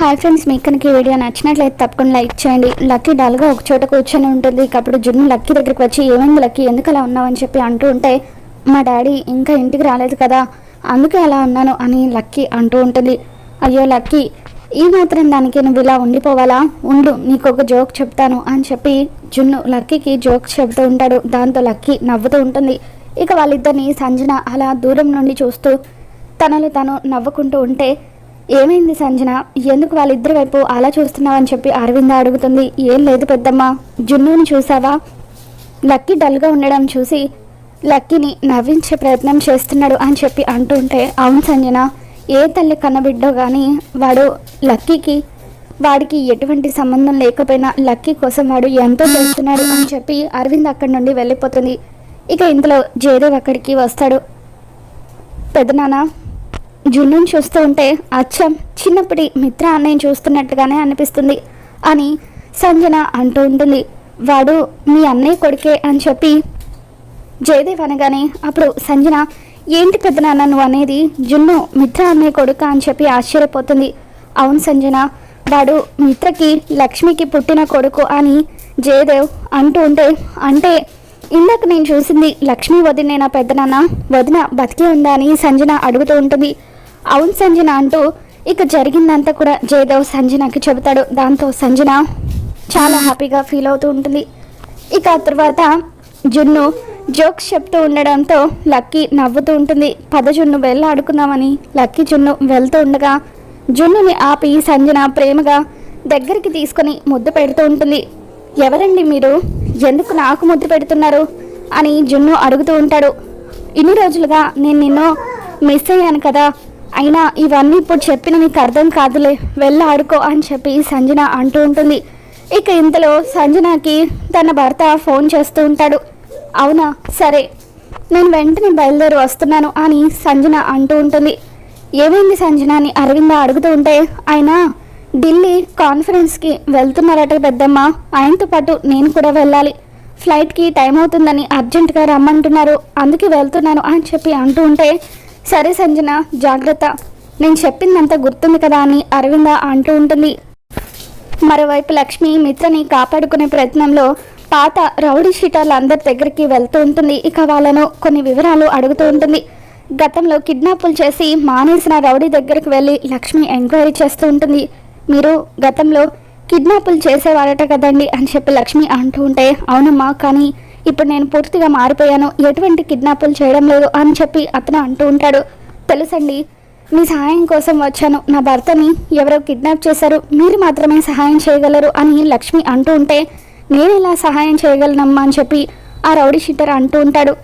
Hi friends మీకు కనుక ఈ వీడియో నచ్చినట్లయితే తప్పకుండా లైక్ చేయండి. లక్కీ డల్గా ఒక చోట కూర్చొని ఉంటుంది. అప్పుడు జున్ను లక్కీ దగ్గరికి వచ్చి ఏమైంది లక్కీ? ఎందుకు అలా ఉన్నావని చెప్పి అంటూ ఉంటే మా డాడీ ఇంకా ఇంటికి రాలేదు కదా. అందుకే అలా ఉన్నాను అని లక్కీ అంటూ ఉంటుంది. అయ్యో లక్కీ ఈ మాత్రం దానికి నువ్వు ఇలా ఉండిపోవాలా? ఉండు నీకు ఒక జోక్ చెప్తాను అని చెప్పి జున్ను లక్కీకి జోక్ చెబుతూ ఉంటాడు. దాంతో లక్కీ నవ్వుతూ ఉంటుంది. ఇక వాళ్ళిద్దరిని సంజన అలా దూరం నుండి చూస్తూ తనలో తను నవ్వుకుంటూ ఉంటే ఏమైంది సంజన? ఎందుకు వాళ్ళిద్దరి వైపు అలా చూస్తున్నావని చెప్పి అరవింద అడుగుతుంది. ఏం లేదు పెద్దమ్మ. జున్నుని చూసావా? లక్కీ డల్గా ఉండడం చూసి లక్కీని నవ్వించే ప్రయత్నం చేస్తున్నాడు అని చెప్పి అంటూ ఉంటే అవును సంజన ఏ తల్లి కన్నబిడ్డో కానీ వాడు లక్కీకి వాడికి ఎటువంటి సంబంధం లేకపోయినా లక్కీ కోసం వాడు ఎంతో చేస్తున్నాడు అని చెప్పి అరవింద్ అక్కడి నుండి వెళ్ళిపోతుంది. ఇక ఇంతలో జయదేవ్ అక్కడికి వస్తాడు. పెద్దనాన్న జున్నుని చూస్తూ ఉంటే అచ్చం చిన్నప్పటి మిత్ర అన్నయ్య చూస్తున్నట్టుగానే అనిపిస్తుంది అని సంజన అంటూ ఉంటుంది. వాడు మీ అన్నయ్య కొడుకే అని చెప్పి జయదేవ్ అనగానే అప్పుడు సంజన ఏంటి పెద్దనాన్న నువ్వు అనేది జున్ను మిత్ర అన్నయ్య కొడుక అని చెప్పి ఆశ్చర్యపోతుంది. అవును సంజన వాడు మిత్రకి లక్ష్మికి పుట్టిన కొడుకు అని జయదేవ్ అంటూ ఉంటే అంటే ఇందాక నేను చూసింది లక్ష్మి వదినేనా పెద్దనాన్న వదిన బతికి ఉందా? అని సంజన అడుగుతూ ఉంటుంది. అవును సంజన అంటూ ఇక జరిగిందంతా కూడా జయదేవ్ సంజనకి చెబుతాడు. దాంతో సంజన చాలా హ్యాపీగా ఫీల్ అవుతూ ఉంటుంది. ఇక ఆ తర్వాత జున్ను జోక్స్ చెప్తూ ఉండడంతో లక్కీ నవ్వుతూ ఉంటుంది. పద జున్ను వెళ్ళి ఆడుకుందామని లక్కీ జున్ను వెళ్తూ ఉండగా జున్నుని ఆపి సంజన ప్రేమగా దగ్గరికి తీసుకొని ముద్దు పెడుతూ ఉంటుంది. ఎవరండి మీరు? ఎందుకు నాకు ముద్దు పెడుతున్నారు? అని జున్ను అడుగుతూ ఉంటాడు. ఇన్ని రోజులుగా నేను నిన్ను మిస్ అయ్యాను కదా. అయినా ఇవన్నీ ఇప్పుడు చెప్పిన నీకు అర్థం కాదులే. వెళ్ళి ఆడుకో అని చెప్పి సంజన అంటూ ఉంటుంది. ఇక ఇంతలో సంజనకి తన భర్త ఫోన్ చేస్తూ ఉంటాడు. అవునా? సరే. నేను వెంటనే బయలుదేరి వస్తున్నాను అని సంజన అంటూ ఉంటుంది. ఏమైంది సంజన? అని అరవింద అడుగుతూ ఉంటే ఆయన ఢిల్లీ కాన్ఫరెన్స్కి వెళ్తున్నారట పెద్దమ్మ. ఆయనతో పాటు నేను కూడా వెళ్ళాలి. ఫ్లైట్కి టైం అవుతుందని అర్జెంటుగా రమ్మంటున్నారు. అందుకే వెళ్తున్నాను అని చెప్పి అంటూ ఉంటే సరే సంజన జాగ్రత్త. నేను చెప్పిందంతా గుర్తుంది కదా అని అరవింద అంటూ ఉంటుంది. మరోవైపు లక్ష్మి మిత్రని కాపాడుకునే ప్రయత్నంలో పాత రౌడీ షీటర్లు అందరి దగ్గరికి వెళ్తూ ఉంటుంది. ఇక వాళ్ళను కొన్ని వివరాలు అడుగుతూ ఉంటుంది. గతంలో కిడ్నాపులు చేసి మానేసిన రౌడీ దగ్గరికి వెళ్ళి లక్ష్మి ఎంక్వైరీ చేస్తూ ఉంటుంది. మీరు గతంలో కిడ్నాపులు చేసేవారట కదండి అని చెప్పి లక్ష్మి అంటూ ఉంటే అవునమ్మా కానీ ఇప్పుడు నేను పూర్తిగా మారిపోయాను. ఎటువంటి కిడ్నాపులు చేయడం లేదు అని చెప్పి అతను అంటూ ఉంటాడు. తెలుసండి మీ సహాయం కోసం వచ్చాను. నా భర్తని ఎవరో కిడ్నాప్ చేశారు. మీరు మాత్రమే సహాయం చేయగలరు అని లక్ష్మి అంటూ ఉంటే నేను ఇలా సహాయం చేయగలనమ్మా అని చెప్పి ఆ రౌడీ షీటర్ అంటూ ఉంటాడు.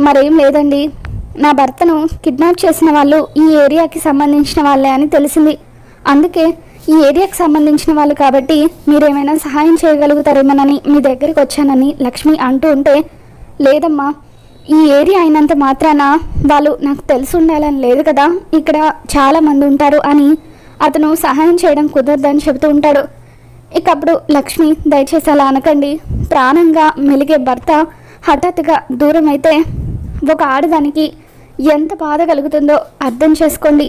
మరేం లేదండి నా భర్తను కిడ్నాప్ చేసిన వాళ్ళు ఈ ఏరియాకి సంబంధించిన వాళ్ళే అని తెలిసింది. అందుకే ఈ ఏరియాకి సంబంధించిన వాళ్ళు కాబట్టి మీరేమైనా సహాయం చేయగలుగుతారేమోనని మీ దగ్గరికి వచ్చానని లక్ష్మి అంటూ ఉంటే లేదమ్మా ఈ ఏరియా అయినంత మాత్రాన వాళ్ళు నాకు తెలిసి ఉండాలని లేదు కదా ఇక్కడ చాలా మంది ఉంటారు అని అతను సహాయం చేయడం కుదరదని చెబుతూ ఉంటాడు. ఇక అప్పుడు లక్ష్మి దయచేసి అలా అనకండి. ప్రాణంగా మెలిగే భర్త హఠాత్తుగా దూరమైతే ఒక ఆడదానికి ఎంత బాధ కలుగుతుందో అర్థం చేసుకోండి.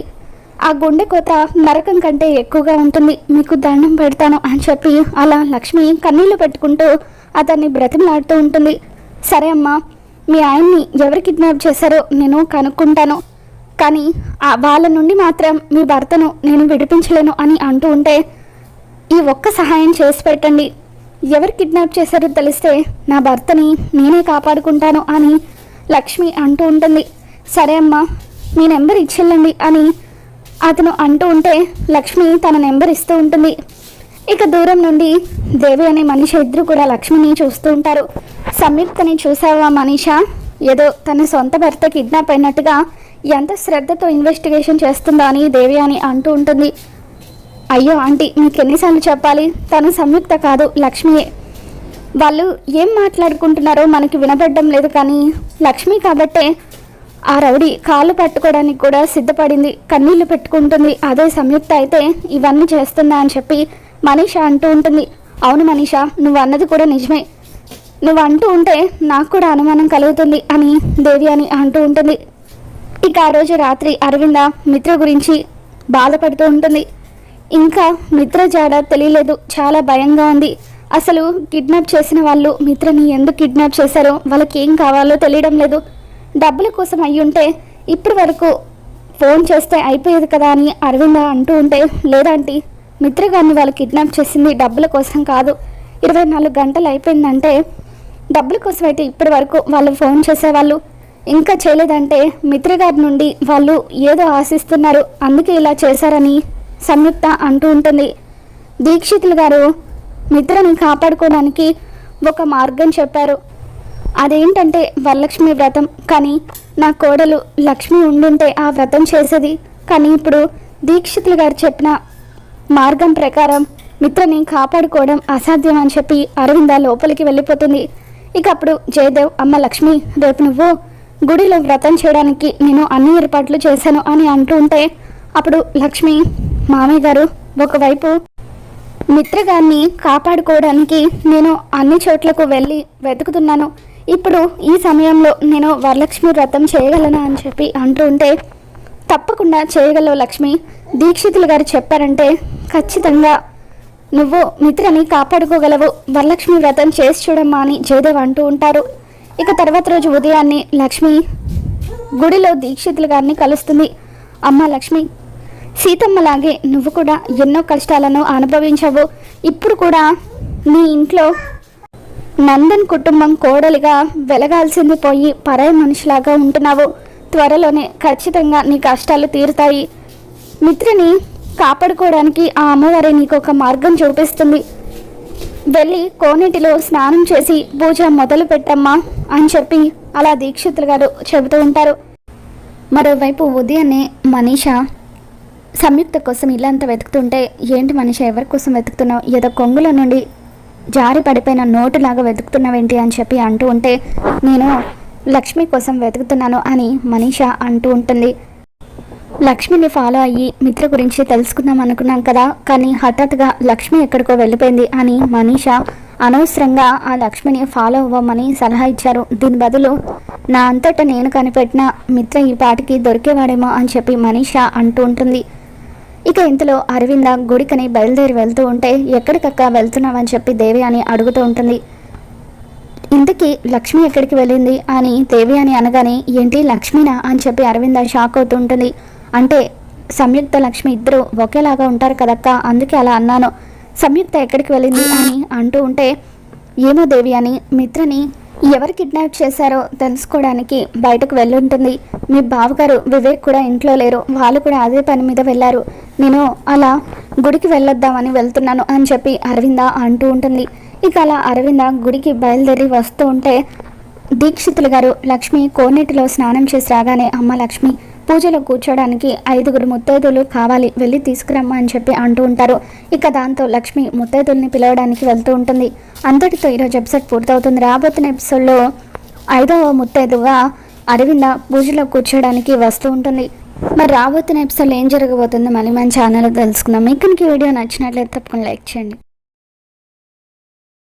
ఆ గుండె కోత నరకం కంటే ఎక్కువగా ఉంటుంది. మీకు దండం పెడతాను అని చెప్పి అలా లక్ష్మి కన్నీళ్ళు పెట్టుకుంటూ అతన్ని బ్రతిమలాడుతూ ఉంటుంది. సరే అమ్మా మీ ఆయన్ని ఎవరు కిడ్నాప్ చేశారో నేను కనుక్కుంటాను. కానీ ఆ వాళ్ళ నుండి మాత్రం మీ భర్తను నేను విడిపించలేను అని అంటూ ఉంటే ఈ ఒక్క సహాయం చేసి పెట్టండి. ఎవరు కిడ్నాప్ చేశారో తెలిస్తే నా భర్తని నేనే కాపాడుకుంటాను అని లక్ష్మి అంటూ ఉంటుంది. సరే అమ్మా మీ నెంబర్ ఇచ్చెళ్ళండి అని అతను అంటూ ఉంటే లక్ష్మి తన నెంబర్ ఇస్తూ ఉంటుంది. ఇక దూరం నుండి దేవి అనే మనిషి ఇద్దరు కూడా లక్ష్మిని చూస్తూ ఉంటారు. సంయుక్తని చూసావా మనీష? ఏదో తన సొంత భర్త కిడ్నాప్ అయినట్టుగా ఎంత శ్రద్ధతో ఇన్వెస్టిగేషన్ చేస్తుందా అని దేవి అని అంటూ ఉంటుంది. అయ్యో ఆంటీ మీకు ఎన్నిసార్లు చెప్పాలి? తను సంయుక్త కాదు లక్ష్మియే. వాళ్ళు ఏం మాట్లాడుకుంటున్నారో మనకి వినబడడం లేదు కానీ లక్ష్మి కాబట్టే ఆ రౌడీ కాళ్ళు పట్టుకోవడానికి కూడా సిద్ధపడింది కన్నీళ్ళు పెట్టుకుంటుంది. అదే సంయుక్త అయితే ఇవన్నీ చేస్తుందా అని చెప్పి మనీష అంటూ ఉంటుంది. అవును మనీష నువ్వు అన్నది కూడా నిజమే. నువ్వు అంటూ ఉంటే నాకు కూడా అనుమానం కలుగుతుంది అని దేవి అని అంటూ ఉంటుంది. ఇక ఆ రోజు రాత్రి అరవింద మిత్ర గురించి బాధపడుతూ ఉంటుంది. ఇంకా మిత్ర జాడ తెలియలేదు చాలా భయంగా ఉంది. అసలు కిడ్నాప్ చేసిన వాళ్ళు మిత్రని ఎందుకు కిడ్నాప్ చేశారో వాళ్ళకి ఏం కావాలో తెలియడం లేదు. డబ్బుల కోసం అయ్యి ఉంటే ఇప్పటి వరకు ఫోన్ చేస్తే అయిపోయేది కదా అని అరవింద అంటూ ఉంటే లేదంటే మిత్ర గారిని వాళ్ళు కిడ్నాప్ చేసింది డబ్బుల కోసం కాదు. ఇరవై నాలుగు గంటలు అయిపోయిందంటే డబ్బుల కోసం అయితే ఇప్పటి వరకు వాళ్ళు ఫోన్ చేసేవాళ్ళు. ఇంకా చేయలేదంటే మిత్ర గారి నుండి వాళ్ళు ఏదో ఆశిస్తున్నారు అందుకే ఇలా చేశారని సంయుక్త అంటూ ఉంటుంది. దీక్షితులు గారు మిత్రని కాపాడుకోవడానికి ఒక మార్గం చెప్పారు. అదేంటంటే వరలక్ష్మి వ్రతం కానీ నా కోడలు లక్ష్మి ఉండుంటే ఆ వ్రతం చేసేది. కానీ ఇప్పుడు దీక్షితులు గారు చెప్పిన మార్గం ప్రకారం మిత్రని కాపాడుకోవడం అసాధ్యం అని చెప్పి అరవింద లోపలికి వెళ్ళిపోతుంది. ఇక అప్పుడు జయదేవ్ అమ్మ లక్ష్మి రేపు నువ్వు గుడిలో వ్రతం చేయడానికి నేను అన్ని ఏర్పాట్లు చేశాను అని అంటూ ఉంటే అప్పుడు లక్ష్మి మామయ్య గారు ఒకవైపు మిత్రగారిని కాపాడుకోవడానికి నేను అన్ని చోట్లకు వెళ్ళి వెతుకుతున్నాను. ఇప్పుడు ఈ సమయంలో నేను వరలక్ష్మి వ్రతం చేయగలనా అని చెప్పి అంటూ ఉంటే తప్పకుండా చేయగలవు లక్ష్మి. దీక్షితులు గారు చెప్పారంటే ఖచ్చితంగా నువ్వు మిత్రని కాపాడుకోగలవు. వరలక్ష్మి వ్రతం చేసి చూడమ్మా అని జయదేవ్ అంటూ ఉంటారు. ఇక తర్వాత రోజు ఉదయాన్నే లక్ష్మి గుడిలో దీక్షితులు గారిని కలుస్తుంది. అమ్మ లక్ష్మి సీతమ్మలాగే నువ్వు కూడా ఎన్నో కష్టాలను అనుభవించావు. ఇప్పుడు కూడా నీ ఇంట్లో నందన్ కుటుంబం కోడలిగా వెలగాల్సింది పోయి పరాయి మనిషిలాగా ఉంటున్నావు. త్వరలోనే ఖచ్చితంగా నీ కష్టాలు తీరుతాయి. మిత్రిని కాపాడుకోవడానికి ఆ అమ్మవారి నీకు ఒక మార్గం చూపిస్తుంది. వెళ్ళి కోనేటిలో స్నానం చేసి పూజ మొదలు పెట్టమ్మా అని చెప్పి అలా దీక్షితులు గారు చెబుతూ ఉంటారు. మరోవైపు ఉదయాన్నే మనీషా సంయుక్త కోసం ఇల్లంతా వెతుకుతుంటే ఏంటి మనిషి ఎవరి కోసం వెతుకుతున్నావు? ఏదో కొంగుల నుండి జారి పడిపోయిన నోటులాగా వెతుకుతున్నావేంటి అని చెప్పి అంటూ ఉంటే నేను లక్ష్మి కోసం వెతుకుతున్నాను అని మనీషా అంటూ ఉంటుంది. లక్ష్మిని ఫాలో అయ్యి మిత్ర గురించి తెలుసుకుందాం అనుకున్నాం కదా కానీ హఠాత్తుగా లక్ష్మి ఎక్కడికో వెళ్ళిపోయింది అని మనీషా అనవసరంగా ఆ లక్ష్మిని ఫాలో అవ్వమని సలహా ఇచ్చారు. దీని బదులు నా అంతటా నేను కనిపెట్టిన మిత్ర ఈ పాటికి దొరికేవాడేమో అని చెప్పి మనీషా అంటూ ఉంటుంది. ఇక ఇంతలో అరవింద గుడికని బయలుదేరి వెళ్తూ ఉంటే ఎక్కడికక్క వెళ్తున్నావని చెప్పి దేవి అని అడుగుతూ ఉంటుంది. ఇంతకీ లక్ష్మి ఎక్కడికి వెళ్ళింది? అని దేవి అని అనగానే ఏంటి లక్ష్మినా? అని చెప్పి అరవింద షాక్ అవుతూ ఉంటుంది. అంటే సంయుక్త లక్ష్మి ఇద్దరు ఒకేలాగా ఉంటారు కదక్క? అందుకే అలా అన్నాను. సంయుక్త ఎక్కడికి వెళ్ళింది? అని అంటూ ఉంటే ఏమో దేవి అని మిత్రని ఎవరు కిడ్నాప్ చేశారో తెలుసుకోవడానికి బయటకు వెళ్ళుంటుంది. మీ బావగారు వివేక్ కూడా ఇంట్లో లేరు. వాళ్ళు కూడా అదే పని మీద వెళ్ళారు. నేను అలా గుడికి వెళ్ళొద్దామని వెళ్తున్నాను అని చెప్పి అరవింద అంటూ ఉంటుంది. ఇక అలా అరవింద గుడికి బయలుదేరి వస్తూ ఉంటే దీక్షితులు గారు లక్ష్మి కోనేటిలో స్నానం చేసి రాగానే అమ్మ లక్ష్మి పూజలో కూర్చోడానికి ఐదుగురు ముత్తైదులు కావాలి వెళ్ళి తీసుకురమ్మా అని చెప్పి అంటూ ఉంటారు. ఇక దాంతో లక్ష్మి ముత్తైదుల్ని పిలవడానికి వెళ్తూ ఉంటుంది. అంతటితో ఈరోజు ఎపిసోడ్ పూర్తవుతుంది. రాబోతున్న ఎపిసోడ్లో ఐదవ ముత్తైదుగా అరవింద పూజలో కూర్చోడానికి వస్తూ ఉంటుంది. మరి రాబోతున్న ఎపిసోడ్లో ఏం జరగబోతుందో మళ్ళీ మన ఛానల్లో తెలుసుకుందాం. మీకు ఈ వీడియో నచ్చినట్లయితే తప్పకుండా లైక్ చేయండి.